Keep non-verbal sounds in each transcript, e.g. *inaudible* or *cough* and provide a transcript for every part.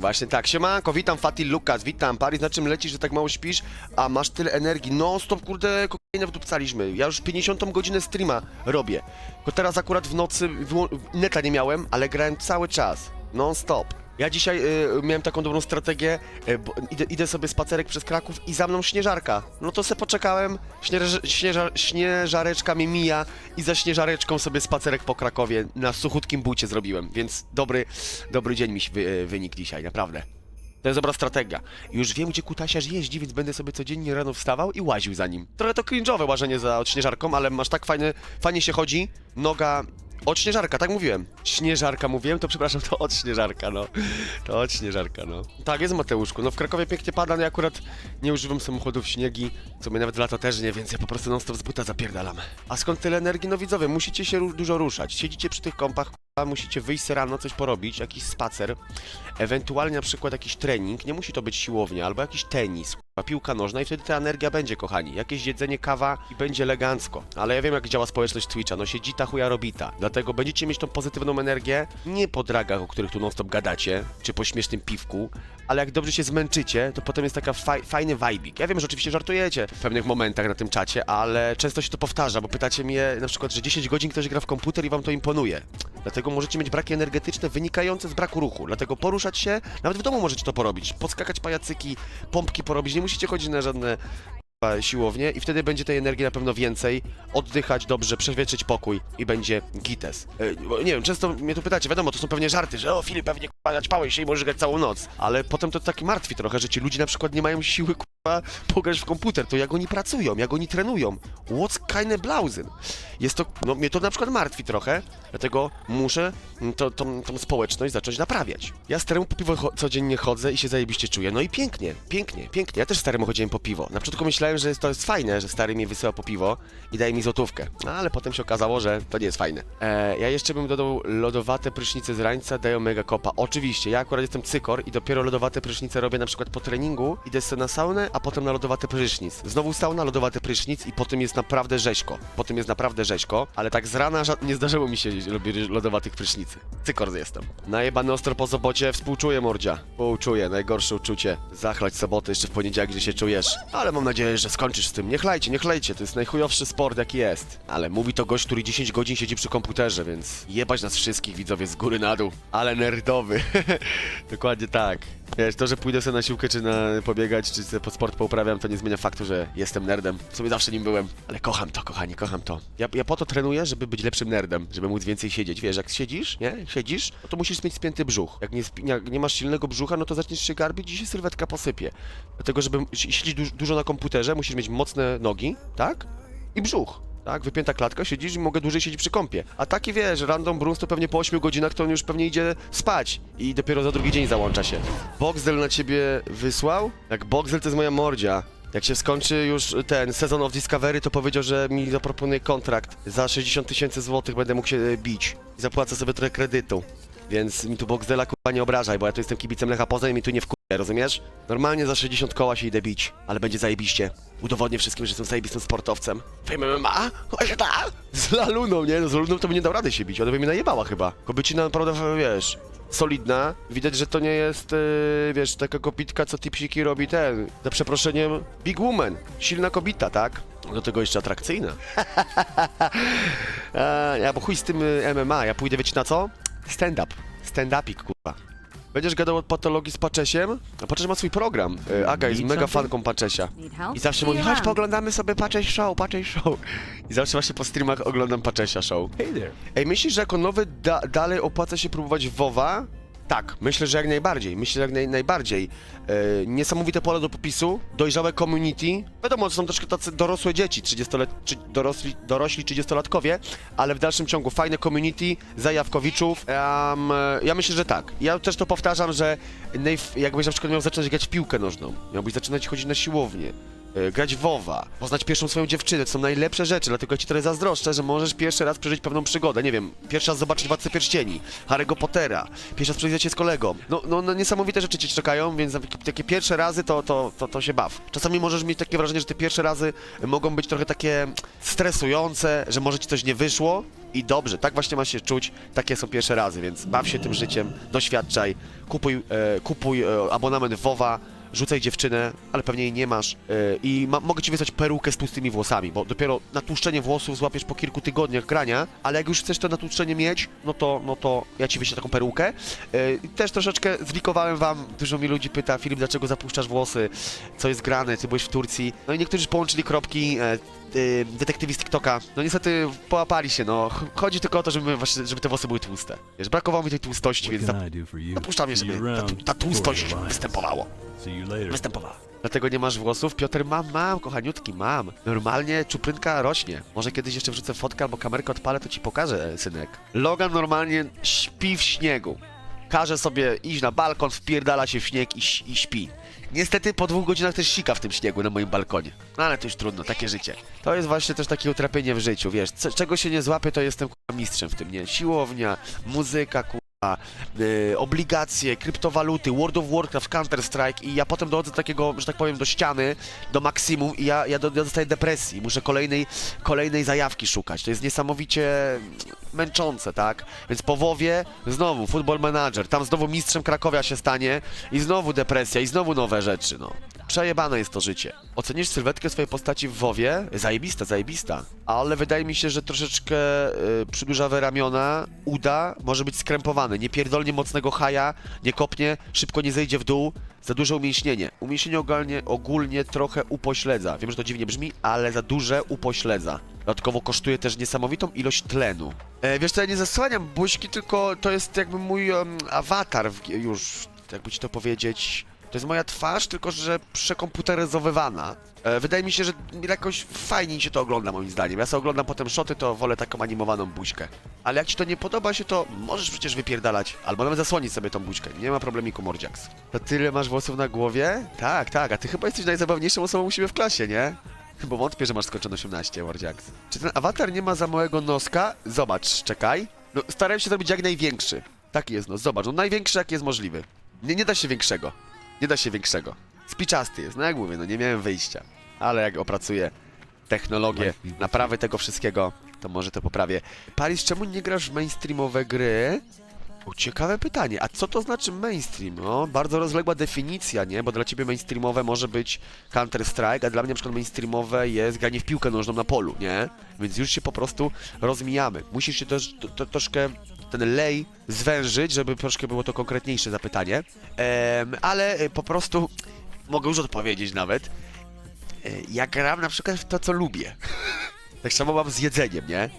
Właśnie tak. Siemanko, witam Fatil Lukas, witam. Paris, na czym lecisz, że tak mało śpisz, a masz tyle energii? No stop, kurde, kokainę wdupcaliśmy. Ja już 50 godzinę streama robię. Tylko teraz akurat w nocy neta nie miałem, ale grałem cały czas. Non stop. Ja dzisiaj y, miałem taką dobrą strategię, y, bo idę, idę sobie spacerek przez Kraków i za mną śnieżarka. No to se poczekałem, śnież, śnieża, śnieżareczka mnie mija i za śnieżareczką sobie spacerek po Krakowie na suchutkim bucie zrobiłem, więc dobry, dobry dzień mi się wy, wynikł dzisiaj, naprawdę. To jest dobra strategia. Już wiem, gdzie kutasiarz jeździ, więc będę sobie codziennie rano wstawał i łaził za nim. Trochę to cringe'owe łażenie za odśnieżarką, ale masz tak fajny, fajnie się chodzi, noga... Odśnieżarka, tak mówiłem. Śnieżarka mówiłem, to przepraszam, to odśnieżarka, no. To odśnieżarka, no. Tak, jest Mateuszku. No w Krakowie pięknie pada, no ja akurat nie używam samochodów śniegi, co mnie nawet lato też nie, więc ja po prostu non stop z buta zapierdalam. A skąd tyle energii? No widzowie, musicie się ru- dużo ruszać. Siedzicie przy tych kąpach, musicie wyjść rano, coś porobić, jakiś spacer, ewentualnie na przykład jakiś trening, nie musi to być siłownia, albo jakiś tenis, k***a, piłka nożna i wtedy ta energia będzie, kochani. Jakieś jedzenie, kawa i będzie elegancko. Ale ja wiem, jak działa społeczność Twitcha, no siedzi ta chuja robita. Dlatego będziecie mieć tą pozytywną energię nie po dragach, o których tu non-stop gadacie, czy po śmiesznym piwku, ale jak dobrze się zmęczycie, to potem jest taka faj, fajny vibik. Ja wiem, że oczywiście żartujecie w pewnych momentach na tym czacie, ale często się to powtarza, bo pytacie mnie na przykład, że 10 godzin ktoś gra w komputer i wam to imponuje. Dlatego możecie mieć braki energetyczne wynikające z braku ruchu. Dlatego poruszać się, nawet w domu możecie to porobić. Podskakać pajacyki, pompki porobić, nie musicie chodzić na żadne k***a, siłownie i wtedy będzie tej energii na pewno więcej, oddychać dobrze, przewietrzyć pokój i będzie gites. E, nie wiem, często mnie tu pytacie, wiadomo, to są pewnie żarty, że o Filip, pewnie k***a, naćpałeś się i możesz grać całą noc, ale potem to tak martwi trochę, że ci ludzie na przykład nie mają siły k***a, pograć w komputer, to jak oni pracują, jak oni trenują, what's kind of blausen? Jest to, no mnie to na przykład martwi trochę, dlatego muszę to, tą, tą społeczność zacząć naprawiać. Ja staremu po piwo codziennie chodzę i się zajebiście czuję, no i pięknie, pięknie, pięknie. Ja też staremu chodziłem po piwo. Na początku myślałem, że jest- to jest fajne, że stary mi wysyła po piwo i daje mi złotówkę, no, ale potem się okazało, że to nie jest fajne. E, ja jeszcze bym dodał lodowate prysznice z rańca, dają mega kopa. Oczywiście, ja akurat jestem cykor i dopiero lodowate prysznice robię na przykład po treningu, idę sobie na saunę, a potem na lodowaty prysznic. Znowu sauna, lodowaty prysznic i potem jest naprawdę rzeźko. Potem jest naprawdę rzeźko, ale tak z rana nie zdarzyło mi się robić lodowatych prysznicy. Cykor jestem. Najebany ostro po sobocie, współczuję mordzia. Współczuję, najgorsze uczucie. Zachlać sobotę jeszcze w poniedziałek, gdzie się czujesz. Ale mam nadzieję, że skończysz z tym. Nie chlajcie, nie chlejcie, to jest najchujowszy sport jaki jest. Ale mówi to gość, który 10 godzin siedzi przy komputerze, więc jebać nas wszystkich widzowie z góry na dół. Ale nerdowy. *laughs* Dokładnie tak. Wiesz, to, że pójdę sobie na siłkę, czy na pobiegać, czy sobie po sport pouprawiam, to nie zmienia faktu, że jestem nerdem. W sumie zawsze nim byłem. Ale kocham to, kochani, kocham to. Ja, ja po to trenuję, żeby być lepszym nerdem, żeby móc więcej siedzieć. Wiesz, jak siedzisz, nie? Siedzisz, no to musisz mieć spięty brzuch. Jak nie, jak nie masz silnego brzucha, no to zaczniesz się garbić i się sylwetka posypie. Dlatego, żeby siedzieć du dużo na komputerze, musisz mieć mocne nogi, tak? I brzuch. Tak, wypięta klatka, siedzisz i mogę dłużej siedzieć przy kąpie. A taki wiesz, random Bruns to pewnie po 8 godzinach to on już pewnie idzie spać i dopiero za drugi dzień załącza się. Boxdel na ciebie wysłał? Jak Boxdel to jest moja mordzia. Jak się skończy już ten sezon of Discovery, to powiedział, że mi zaproponuje kontrakt. Za 60 tysięcy złotych będę mógł się e, bić. I zapłacę sobie trochę kredytu. Więc mi tu Boxdela kurwa nie obrażaj, bo ja tu jestem kibicem Lecha Poznań i mi tu nie wkurwaj, rozumiesz? Normalnie za 60 koła się idę bić, ale będzie zajebiście. Udowodnię wszystkim, że jestem zajebistym sportowcem. W MMA? Właśnie tak? Z Laluną, nie? No z Laluną to by nie dał rady się bić, ona by mnie najebała chyba. Kobiecina naprawdę, wiesz, solidna. Widać, że to nie jest, yy, wiesz, taka kopitka, co tipsiki robi ten, za przeproszeniem, big woman. Silna kobita, tak? Do tego jeszcze atrakcyjna. *laughs* Ja, bo chuj z tym MMA, ja pójdę, wiecie na co? Stand-up. Stand-upik, kurwa. Będziesz gadał o patologii z Paczesiem? A Paczes ma swój program. Y, Aga jest Need mega something? fanką Paczesia. Need help? I zawsze mówi, chodź pooglądamy sobie Pacześ Show, Pacześ Show. I zawsze właśnie po streamach oglądam Paczesia Show. Hey there. Ej, myślisz, że jako nowy da dalej opłaca się próbować WoWa? Tak, myślę, że jak najbardziej. Myślę, że jak naj najbardziej. E, niesamowite pole do popisu, dojrzałe community. Wiadomo, to są troszkę tacy dorosłe dzieci, 30 czy dorosli, dorośli 30-latkowie, ale w dalszym ciągu fajne community, zajawkowiczów. E, ja myślę, że tak. Ja też to powtarzam, że jakbyś na przykład miał zacząć grać w piłkę nożną, miałbyś zaczynać chodzić na siłownię, grać w WoWa, poznać pierwszą swoją dziewczynę, to są najlepsze rzeczy, dlatego ja ci trochę zazdroszczę, że możesz pierwszy raz przeżyć pewną przygodę, nie wiem, pierwszy raz zobaczyć Władcę Pierścieni, Harry'ego Pottera, pierwszy raz przeżyć się z kolegą. No, no, no niesamowite rzeczy cię czekają, więc takie pierwsze razy to, to, to, to się baw. Czasami możesz mieć takie wrażenie, że te pierwsze razy mogą być trochę takie stresujące, że może ci coś nie wyszło, I dobrze, tak właśnie ma się czuć, takie są pierwsze razy, więc baw się tym życiem, doświadczaj, kupuj, e, kupuj e, abonament WoWa, rzucaj dziewczynę, ale pewnie jej nie masz. e, I ma, mogę ci wysłać perukę z tłustymi włosami, bo dopiero natłuszczenie włosów złapiesz po kilku tygodniach grania, ale jak już chcesz to natłuszczenie mieć, no to, no to ja ci wyślę taką perukę. I też troszeczkę zlikowałem wam, dużo mi ludzi pyta, Filip, dlaczego zapuszczasz włosy, co jest grane, ty byłeś w Turcji. No i niektórzy połączyli kropki, e, y, detektywi z TikToka, no niestety połapali się, no. Ch- Chodzi tylko o to, żeby, właśnie, żeby te włosy były tłuste. Wiesz, brakowało mi tej tłustości, więc zapuszczam je, żeby ta, ta tłustość Borderline. Występowała. Dlatego nie masz włosów? Piotr, mam, mam, kochaniutki, mam. Normalnie czuprynka rośnie. Może kiedyś jeszcze wrzucę fotkę albo kamerkę odpalę, to ci pokażę, synek. Logan normalnie śpi w śniegu. Każe sobie iść na balkon, wpierdala się w śnieg i, i śpi. Niestety po dwóch godzinach też sika w tym śniegu na moim balkonie. No ale to już trudno, takie życie. To jest właśnie też takie utrapienie w życiu, wiesz. C- czego się nie złapię, to jestem mistrzem w tym, nie? Siłownia, muzyka, kurwa, obligacje, kryptowaluty, World of Warcraft, Counter-Strike i ja potem dochodzę do takiego, że tak powiem, do ściany, do maksimum i ja, ja, do, ja dostaję depresji. Muszę kolejnej, kolejnej zajawki szukać. To jest niesamowicie męczące, tak? Więc po WoWie znowu Football Manager, tam znowu mistrzem Krakowia się stanie i znowu depresja i znowu nowe rzeczy, no. Przejebane jest to życie. Ocenisz sylwetkę swojej postaci w WoWie? Zajebista, zajebista. Ale wydaje mi się, że troszeczkę y, przydłużawe ramiona, uda, może być skrępowany. Nie pierdolnie mocnego haja, nie kopnie, szybko nie zejdzie w dół. Za duże umięśnienie. Umięśnienie ogólnie, ogólnie trochę upośledza. Wiem, że to dziwnie brzmi, ale za duże upośledza. Dodatkowo kosztuje też niesamowitą ilość tlenu. E, wiesz co, ja nie zasłaniam buźki, tylko to jest jakby mój em, awatar w, już, jakby ci to powiedzieć. To jest moja twarz, tylko że przekomputeryzowywana. E, wydaje mi się, że jakoś fajniej się to ogląda moim zdaniem. Ja sobie oglądam potem szoty, to wolę taką animowaną buźkę. Ale jak ci to nie podoba się, to możesz przecież wypierdalać. Albo nawet zasłonić sobie tą buźkę. Nie ma problemiku, Mordziaks. To tyle masz włosów na głowie? Tak, tak, a ty chyba jesteś najzabawniejszą osobą u siebie w klasie, nie? Bo wątpię, że masz skończone 18, Mordziaks. Czy ten awatar nie ma za małego noska? Zobacz, czekaj. No, starałem się zrobić jak największy. Taki jest nos, zobacz, no największy jaki jest możliwy. Nie, nie da się większego. Nie da się większego. Spiczasty jest, no jak mówię, no nie miałem wyjścia. Ale jak opracuję technologię, naprawy tego wszystkiego, to może to poprawię. Paris, czemu nie grasz w mainstreamowe gry? O, ciekawe pytanie. A co to znaczy mainstream? No, bardzo rozległa definicja, nie? Bo dla ciebie mainstreamowe może być Counter-Strike, a dla mnie na przykład mainstreamowe jest granie w piłkę nożną na polu, nie? Więc już się po prostu rozmijamy. Musisz się też to, troszkę ten lej zwężyć, żeby troszkę było to konkretniejsze zapytanie. Ale e, po prostu mogę już odpowiedzieć nawet. E, Ja gram na przykład w to, co lubię. *laughs* Tak samo mam z jedzeniem, nie?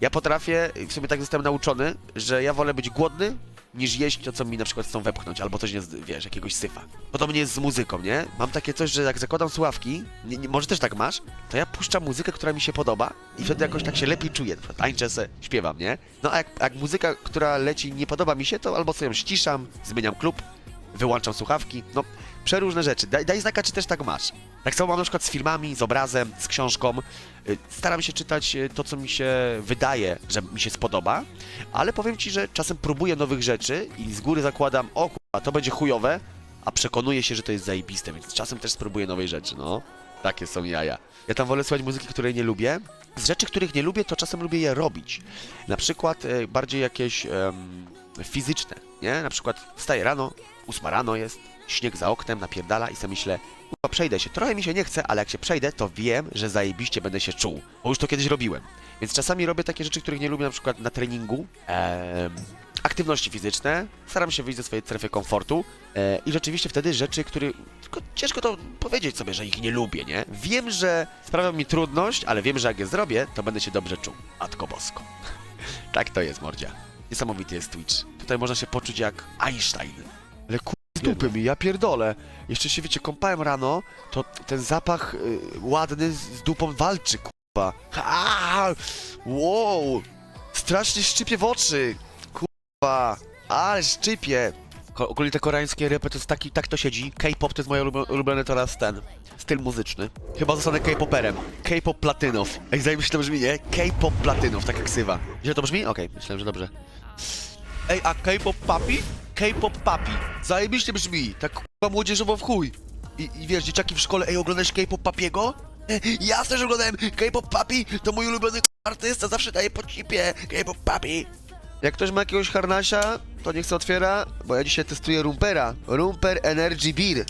Ja potrafię, w sumie tak zostałem nauczony, że ja wolę być głodny, niż jeść to, co mi na przykład chcą wepchnąć, albo coś, nie, wiesz, jakiegoś syfa. Podobnie jest z muzyką, nie? Mam takie coś, że jak zakładam słuchawki, nie, nie, może też tak masz, to ja puszczam muzykę, która mi się podoba i wtedy jakoś tak się lepiej czuję. Na przykład Tańczę se, śpiewam, nie? No a jak, jak muzyka, która leci, nie podoba mi się, to albo sobie ją ściszam, zmieniam klub, wyłączam słuchawki, no przeróżne rzeczy. Daj, daj znaka, czy też tak masz. Tak samo mam na przykład z filmami, z obrazem, z książką. Y, Staram się czytać y, to, co mi się wydaje, że mi się spodoba, ale powiem ci, że czasem próbuję nowych rzeczy i z góry zakładam, o kurwa, to będzie chujowe, a przekonuję się, że to jest zajebiste, więc czasem też spróbuję nowej rzeczy, no. Takie są jaja. Ja tam wolę słuchać muzyki, której nie lubię. Z rzeczy, których nie lubię, to czasem lubię je robić. Na przykład e, bardziej jakieś fizyczne, nie? Na przykład wstaję rano, ósma rano jest, śnieg za oknem, napierdala i sobie myślę, kurwa, przejdę się. Trochę mi się nie chce, ale jak się przejdę, to wiem, że zajebiście będę się czuł. Bo już to kiedyś robiłem. Więc czasami robię takie rzeczy, których nie lubię, na przykład na treningu. em, aktywności fizyczne, staram się wyjść ze swojej strefy komfortu e, i rzeczywiście wtedy rzeczy, które... Tylko ciężko to powiedzieć sobie, że ich nie lubię, nie? Wiem, że sprawią mi trudność, ale wiem, że jak je zrobię, to będę się dobrze czuł. Matko Bosko. *laughs* tak to jest, Mordzia. Niesamowity jest Twitch. Tutaj można się poczuć jak Einstein. Ale kur... z dupy mi, ja pierdolę. Jeszcze się, wiecie, kąpałem rano, to ten zapach y, ładny z, z dupą walczy, kurwa. Ha! Wow! Strasznie szczypie w oczy, kurwa. Ale szczypie. Ko ogólnie te koreańskie repy to jest taki, tak to siedzi. K-pop to jest ulubio- ulubiony teraz ten styl muzyczny. Chyba zostanę K-poperem. K-pop platynow. Ej, zajebiście to brzmi, nie? K-pop platynow, tak jak ksywa. Źle to brzmi? Okej, myślałem, że dobrze. Ej, a K-pop papi? K-pop papi. Zajebiście brzmi. Tak kurwa młodzieżowo w chuj. I, I wiesz, dzieciaki w szkole, ej, oglądasz K-pop papiego? *laughs* Jasne, że oglądałem K-pop papi, to mój ulubiony artysta zawsze daje po cipie, of papi. Jak ktoś ma jakiegoś harnasia, to niech se otwiera, bo ja dzisiaj testuję Rumpera. Rumper Energy Beer.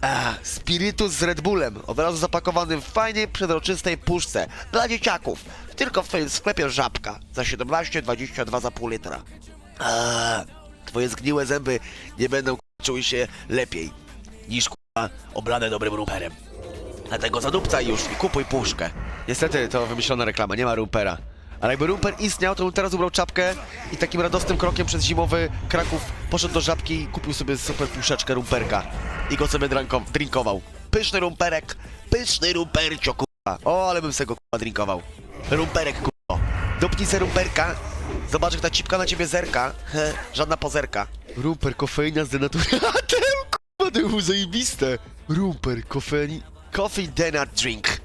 Ah, spirytus z Red Bullem, od razu zapakowanym w fajnej, przezroczystej puszce. Dla dzieciaków. Tylko w twoim sklepie Żabka. Za 17,22 za pół litra. A, twoje zgniłe zęby nie będą czuły się lepiej niż k***a, oblane dobrym rumperem. Dlatego zadupcaj już i kupuj puszkę. Niestety to wymyślona reklama, nie ma rumpera. Ale jakby rumper istniał, to bym teraz ubrał czapkę i takim radosnym krokiem przez zimowy Kraków poszedł do żabki i kupił sobie super puszeczkę rumperka. I go sobie drinkował. Pyszny rumperek, pyszny rumpercio, kurwa. O, ale bym se go drinkował. Rumperek, kurwa. Dupnij se rumperka, zobacz jak ta cipka na ciebie zerka. He, żadna pozerka. Rumper, kofeina z denaturatem, *laughs* kurwa, to było zajebiste. Rumper, kofeini... Coffee denat drink.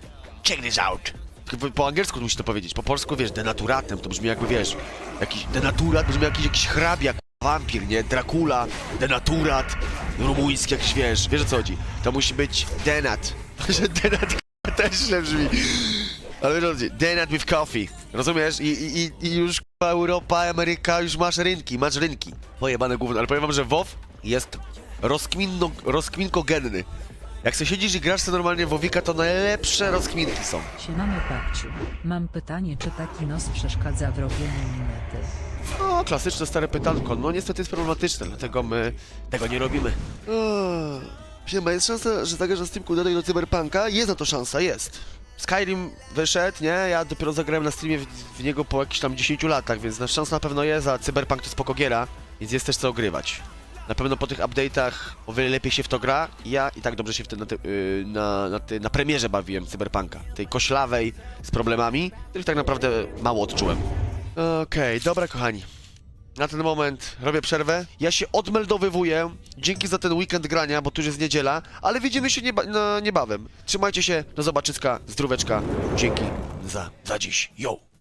Check this out. Po, po angielsku musisz to powiedzieć, po polsku wiesz, denaturatem, to brzmi jakby wiesz, jakiś denaturat, brzmi jakiś, jakiś hrabia, wampir, nie? Dracula, denaturat, rumuński jakiś, wiesz, wiesz o co chodzi. To musi być denat, *laughs* że denat też źle brzmi. Ale co chodzi, denat with coffee, rozumiesz? I, i, i- już k***a, Europa, Ameryka, już masz rynki, masz rynki. Pojebane gówno, ale powiem wam, że WoW jest rozkminno, rozkminkogenny. Jak sobie siedzisz i grasz sobie normalnie w WoWika, to najlepsze rozkminki są. Siemano babciu, mam pytanie czy taki nos przeszkadza w robieniu minety? O, klasyczne stare pytanko. No niestety jest problematyczne, dlatego my tego nie robimy. Siema, jest szansa, że zagrasz na Steamku dodaj do Cyberpunka? Jest na to szansa, jest. Skyrim wyszedł, nie? Ja dopiero zagrałem na streamie w, w niego po jakichś tam 10 latach, więc na szansa na pewno jest, a Cyberpunk to spoko giera, więc jest też co ogrywać. Na pewno po tych update'ach o wiele lepiej się w to gra. Ja i tak dobrze się w tym na, ty, yy, na, na, ty, na premierze bawiłem Cyberpunka. Tej koślawej z problemami, których tak naprawdę mało odczułem. Okej, dobra kochani. Na ten moment robię przerwę. Ja się odmeldowywuję. Dzięki za ten weekend grania, bo tu już jest niedziela, ale widzimy się nieba no, niebawem. Trzymajcie się, do zobaczyska, zdróweczka. Dzięki za, za dziś. Yo!